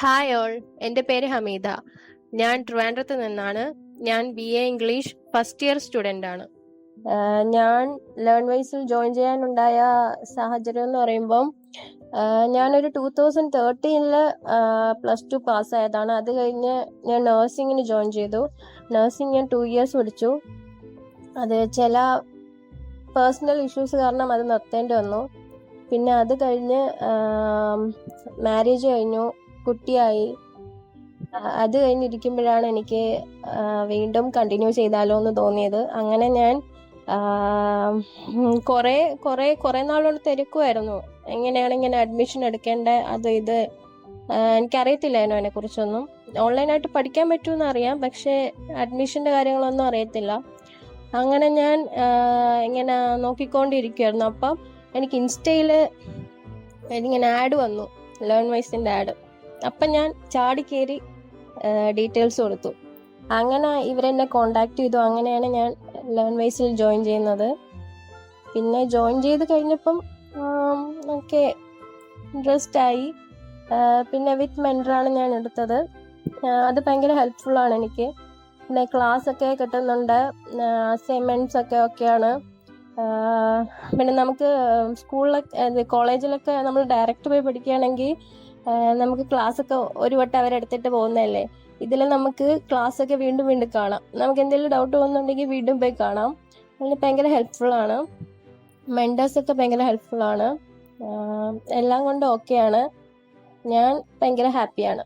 Hi all എന്റെ പേര് ഹമീദ. ഞാൻ ട്രിവാൻഡ്രത്ത് നിന്നാണ്. ഞാൻ B A English first year student ആണ്. ഞാൻ ലേൺ വൈസിൽ ജോയിൻ ചെയ്യാനുണ്ടായ സാഹചര്യം എന്ന് പറയുമ്പം ഞാനൊരു ടൂ തൗസൻഡ് തേർട്ടീനിൽ പ്ലസ് ടു പാസ്സായതാണ് അത് കഴിഞ്ഞ് ഞാൻ നേഴ്സിങ്ങിന് ജോയിൻ ചെയ്തു. നേഴ്സിംഗ് ഞാൻ ടു ഇയേഴ്സ് പഠിച്ചു. അത് ചില പേഴ്സണൽ ഇഷ്യൂസ് കാരണം അത് നിർത്തേണ്ടി വന്നു. പിന്നെ അത് കഴിഞ്ഞ് മാരേജ് കഴിഞ്ഞു. കുട്ടിയായി. അത് കഴിഞ്ഞിരിക്കുമ്പോഴാണ് എനിക്ക് വീണ്ടും കണ്ടിന്യൂ ചെയ്താലോ എന്ന് തോന്നിയത്. അങ്ങനെ ഞാൻ കുറേ കുറേ കുറേ നാളുകൊണ്ട് തിരക്കുമായിരുന്നു എങ്ങനെയാണ് ഇങ്ങനെ അഡ്മിഷൻ എടുക്കേണ്ട? അത് ഇത് എനിക്കറിയത്തില്ലായിരുന്നു അതിനെക്കുറിച്ചൊന്നും. ഓൺലൈനായിട്ട് പഠിക്കാൻ പറ്റുമെന്ന് അറിയാം പക്ഷേ അഡ്മിഷന്റെ കാര്യങ്ങളൊന്നും അറിയത്തില്ല. അങ്ങനെ ഞാൻ ഇങ്ങനെ നോക്കിക്കൊണ്ടിരിക്കുമായിരുന്നു അപ്പം എനിക്ക് ഇൻസ്റ്റയിൽ ഇങ്ങനെ ആഡ് വന്നു. ലേൺ വൈസിന്റെ ആഡ് അപ്പം ഞാൻ ചാടി കയറി ഡീറ്റെയിൽസ് കൊടുത്തു. അങ്ങനെ ഇവരെന്നെ കോണ്ടാക്ട് ചെയ്തു. അങ്ങനെയാണ് ഞാൻ ലെവൻ വൈസിൽ ജോയിൻ ചെയ്യുന്നത്. പിന്നെ ജോയിൻ ചെയ്ത് കഴിഞ്ഞപ്പം ഓക്കെ ഇൻട്രസ്റ്റ് ആയി. പിന്നെ വിത്ത് മെന്ററാണ് ഞാൻ എടുത്തത്. അത് ഭയങ്കര ഹെൽപ്ഫുള്ളാണ് എനിക്ക്. പിന്നെ ക്ലാസ് ഒക്കെ കിട്ടുന്നുണ്ട്. അസൈൻമെന്റ്സ് ഒക്കെ ഒക്കെയാണ്. പിന്നെ നമുക്ക് സ്കൂളിലൊക്കെ കോളേജിലൊക്കെ നമ്മൾ ഡയറക്റ്റ് പോയി പഠിക്കുകയാണെങ്കിൽ നമുക്ക് ക്ലാസ് ഒക്കെ ഒരു വട്ടം അവരെടുത്തിട്ട് പോകുന്നതല്ലേ? ഇതിൽ നമുക്ക് ക്ലാസ് ഒക്കെ വീണ്ടും വീണ്ടും കാണാം. നമുക്ക് എന്തെങ്കിലും ഡൗട്ട് തോന്നുന്നുണ്ടെങ്കിൽ വീണ്ടും പോയി കാണാം. അതിന് ഭയങ്കര ഹെൽപ്ഫുൾ ആണ്. മെൻഡേഴ്സ് ഒക്കെ ഭയങ്കര ഹെൽപ്ഫുൾ ആണ്. എല്ലാം കൊണ്ടും ഓക്കെയാണ് ഞാൻ ഭയങ്കര ഹാപ്പിയാണ്